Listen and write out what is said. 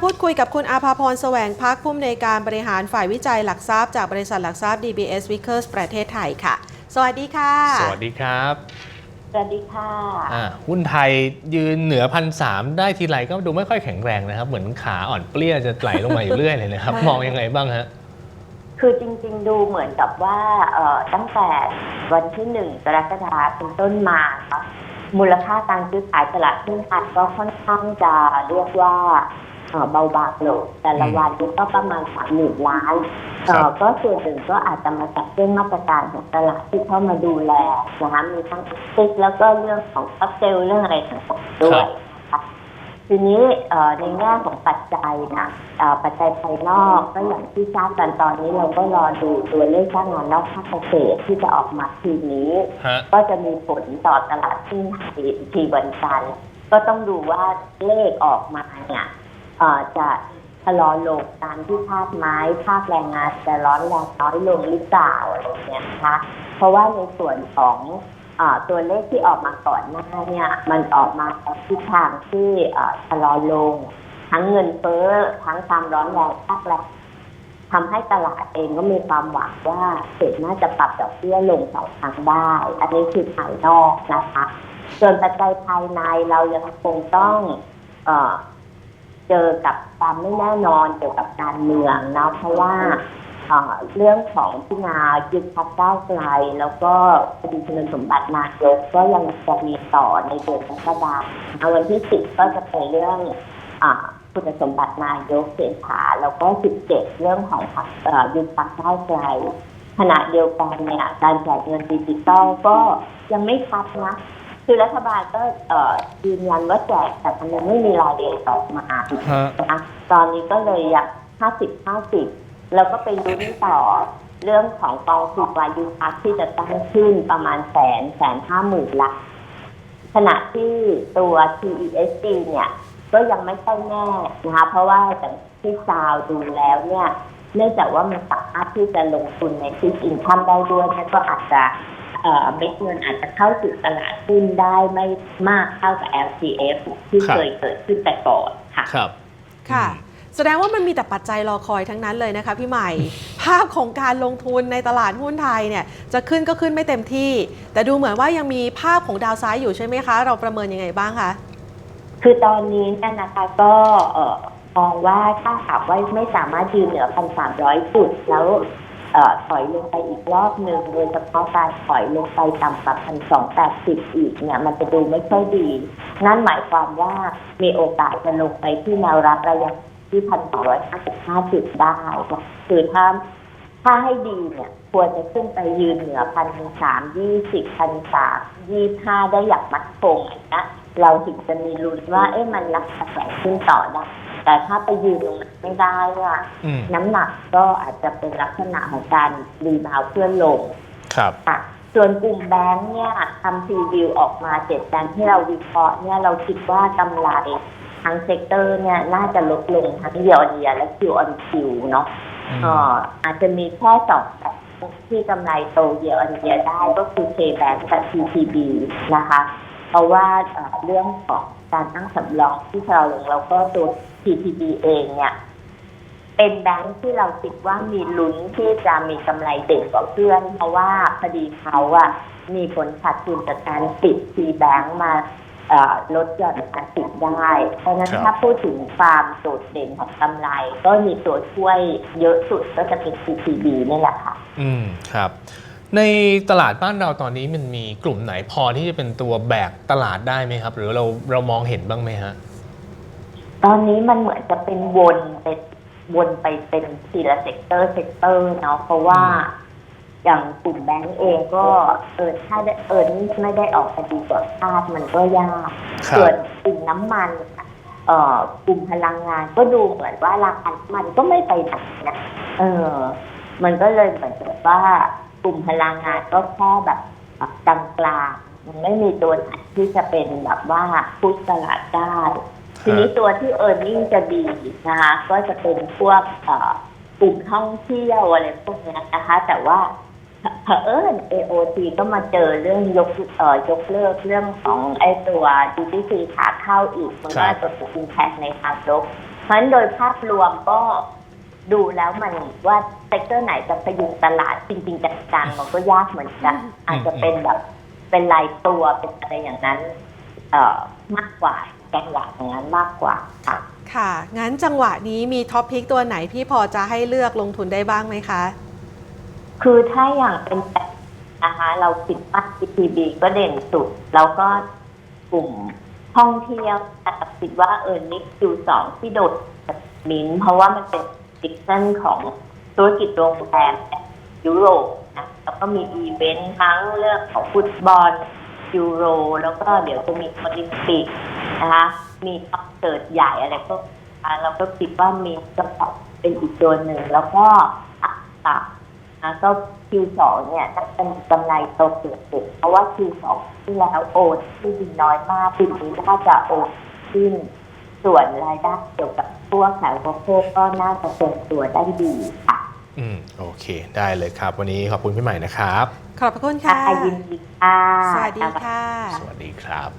พูดคุยกับคุณอาภาพรแสวงพักผู้อำนวยการบริหารฝ่ายวิจัยหลักทรัพย์จากบริษัทหลักทรัพย์ DBS Vickers ประเทศไทยค่ะ สวัสดีค่ะ สวัสดีครับสวัสดีค่ะอ่าหุ้นไทยยืนเหนือพันสามได้ทีไรก็ดูไม่ค่อยแข็งแรงนะครับ เหมือนขาอ่อนเปลี้ยจะไหลลงมาอยู่เรื่อยเลยนะครับ มองยังไงบ้างฮะคือจริงๆดูเหมือนกับว่าเอ่อตั้งแต่วันที่หนึ่งกรกฎาคมเป็นต้นมาเนอะมูลค่าการซื้อขายตลาดหุ้นไทยก็ค่อนข้างจะเรียกว่า เอ่อเบาบางลงแต่ละวันนี้ก็ประมาณสามหมื่นล้านเอ่ครัอบก็ส่วนหนึ่งก็อาจจะมาจากเรื่องมาตรการของตลาดที่เข้ามาดูแลนะคะมีทั้งซิกแล้วก็เรื่องของคัพเซลเรื่องอะไรต่างๆด้วยนะคะทีนี้เอ่อในแง่ของปัจจัยนะเอ่อปัจจัยภายนอกก็อย่างที่ทราบกันตอนนี้เราก็รอดูตัวเลขจ้างงานนอกภาคเกษตรที่จะออกมาทีนี้ฮะก็จะมีผลต่อตลาดหุ้นไทยอีกทีวันจันทร์ก็ต้องดูว่าเลขออกมาเนี่ยเอ่อ จะชะลอลงตามที่คาดไม้ภาคแรงงานจะร้อนแรงน้อยลงหรือเปล่าอะไรอย่างเงี้ยนะคะเพราะว่าในส่วนของอตัวเลขที่ออกมาก่อนหน้าเนี่ยมันออกมาในทิศทางที่ชะลอลง ทั้งเงินเฟ้อทั้งความร้อนแรงภาคแรงทำให้ตลาดเองก็มีความหวังว่าเฟดน่าจะปรับดอกเบี้ยลงสองครั้งได้ อันนี้คือภายนอกนะคะ ส่วนปัจจัยภายในเรายังคงต้องเอ เจอกับความไม่แน่นอนเกี่ยวกับการเมืองเนาะเพราะว่าเรื่องของพินายึดพักก้าวไกล แล้วก็คดีคุณสมบัตินายกก็ยังจะมีต่อในเดือนกรกฎาคมวันที่สิบก็จะเป็นเรื่องคุณสมบัตินายกเศรษฐาแล้วก็สิบเจ็ดเรื่องของพักยึดพักก้าวไกลขณะเดียวกันเนี่ยการแจกเงินดิจิตอลก็ยังไม่ชัดนะ คือรัฐบาลก็เอ่อยืนยันว่าแจกแต่มันยังไม่มีรายละเอียดออกมาฮะ นะคะตอนนี้ก็เลยยังห้าสิบห้าสิบแล้วก็ไปลุ้นต่อเรื่องของกองทุนวายุพักที่จะตั้งขึ้นประมาณแสนแสนห้าหมื่นละ ขณะที่ตัว TESD เนี่ย ก็ยังไม่ค่อยแน่นะคะ เพราะว่าจากที่ซาวดูแล้วเนี่ย เนื่องจากว่ามันสามารถที่จะลงทุนในฟิกอินคัมได้ด้วยเนี่ยก็อาจจะเอ่อเม็ดเงินอาจจะเข้าสู่ตลาดหุ้นได้ไม่มากเท่ากับ LCF ที่ครับเคยเกิดขึ้นแต่ก่อนค่ะครับค่ะอืมแสดงว่ามันมีแต่ปัจจัยรอคอยทั้งนั้นเลยนะคะพี่ใหม่ ภาพของการลงทุนในตลาดหุ้นไทยเนี่ยจะขึ้นก็ขึ้นไม่เต็มที่ แต่ดูเหมือนว่ายังมีภาพของดาวไซด์อยู่ใช่ไหมคะ เราประเมินยังไงบ้างคะคือตอนนี้เนี่ยนะคะก็เอ่อ มองว่าถ้าหากว่าไม่สามารถยืนเหนือพันสามร้อยจุด แล้วออถอยลงไปอีกรอบหนึ่งโดยเฉพาะการถอยลงไปต่ำกว่าพันสองแปดสิบอีกเนี่ย มันจะดูไม่ค่อยดี นั่นหมายความว่ามีโอกาสจะลงไปที่แนวรับระยะที่พันสองร้อยห้าสิบห้าจุดได้คือถ้าถ้าให้ดีเนี่ย ควรจะขึ้นไปยืนเหนือพันสามยี่สิบพันสามยี่ห้าได้อย่างมั่นคงนะ เราถึงจะมีลุ้นว่า เอ๊ะมันรับกระแสขึ้นต่อได้แต่ถ้าไปยืนตรงนั้นไม่ได้อะอืม น้ำหนักก็อาจจะเป็นลักษณะของการรีบาวด์เพื่อลง ครับ ค่ะส่วนกลุ่มแบงค์เนี่ยทำพรีวิวออกมาเจ็ดแบงค์ที่เราวิเคราะห์เนี่ยเราคิดว่ากำไรทั้งเซกเตอร์เนี่ยน่าจะลดลงทั้งเยียร์เยียและคิวออนคิวเนาะอืม เอ่ออาจจะมีแค่สองแบบที่กำไรโตเยียร์ออนเยียได้ก็คือ K-Bank กับ TTB นะคะ เพราะว่าเรื่องของการตั้งสำรองที่เราลงแล้วก็ตัว TTB เองเนี่ยเป็นแบงค์ที่เราคิดว่ามีลุ้นที่จะมีกำไรเด่นกว่าเพื่อน เพราะว่าพอดีเขาอะมีผลขาดทุนจากการปิดทีแบงค์มาลดหย่อนภาษีได้ เพราะฉะนั้นถ้าพูดถึงความโดดเด่นของกำไร ก็มีตัวช่วยเยอะสุดก็จะเป็น TTB นี่แหละค่ะ อืมครับ ในตลาดบ้านเราตอนนี้มันมีกลุ่มไหนพอที่จะเป็นตัวแบกตลาดได้ไหมครับ หรือเราเรามองเห็นบ้างไหมฮะ ตอนนี้มันเหมือนจะเป็นวนเป็นวนไปเป็นทีละเซกเตอร์เซกเตอร์เนาะเพราะว่าอย่างกลุ่มแบงก์เองก็เออถ้าได้เออนี่ไม่ได้ออกมาดีกว่าคาดมันก็ยากครับส่วนกลุ่มน้ำมันเอ่อกลุ่มพลังงานก็ดูเหมือนว่าราคาน้ำมันก็ไม่ไปไหนนะเออ มันก็เลยเหมือนกับว่า กลุ่มพลังงานก็แค่แบบกลางกลางๆมันไม่มีตัวไหนที่จะเป็นแบบว่าพุชตลาดได้ทีนี้ตัวที่เออร์เน็งจะดีนะคะก็จะเป็นพวกเอ่อกลุ่มท่องเที่ยวอะไรพวกเนี้ยนะคะ แต่ว่าเผอิญ AOT ก็มาเจอเรื่องยกเอ่อยกเลิกเรื่องของไอ้ตัว duty free ขาเข้าอีกมันก็ครับจะถูกอิมแพคในทางลบเพราะฉะนั้นโดยภาพรวมก็ ดูแล้วมันว่าเซกเตอร์ไหนจะพยุงตลาดจริงๆจังๆมันก็ยากเหมือนกัน อาจจะเป็นแบบเป็นรายตัวเป็นอะไรอย่างนั้น เอ่อมากกว่าจังหวะอย่างนั้นมากกว่าค่ะค่ะ งั้นจังหวะนี้มีท็อปพิกตัวไหนพี่พอจะให้เลือกลงทุนได้บ้างไหมคะ คือถ้าอย่างเป็นแบบนะคะ เราคิดว่า GTB ก็เด่นสุด แล้วก็กลุ่มท่องเที่ยวแต่คิดว่าเออนิกคิวสองที่โดดจากมินท์เพราะว่ามันเป็น ดิสเซนของธุรกิจโรงแรมยุโรปนะแล้วก็มีอีเวนต์ทั้งเรื่องของฟุตบอลยูโร แล้วก็เดี๋ยวจะมีโอลิมปิกนะคะมีคอนเสิร์ตใหญ่อะไรก็เราก็คิดว่ามีก็เป็นอีกตัวหนึ่ง แล้วก็อัตรานะก็ Q2 เนี่ยจะเป็นกำไรโตเกือบๆเพราะว่า Q2 ที่แล้วโอนที่ดินน้อยมากปีนี้น่าจะโอนขึ้นส่วนรายได้เกี่ยวกับ พวกขายโภคก็น่าจะเป็นตัวได้ดีค่ะ อืมโอเค ได้เลยครับ วันนี้ขอบคุณพี่ใหม่นะครับ ขอบพระคุณค่ะยินดีค่ะ สวัสดีค่ะ สวัสดีครับ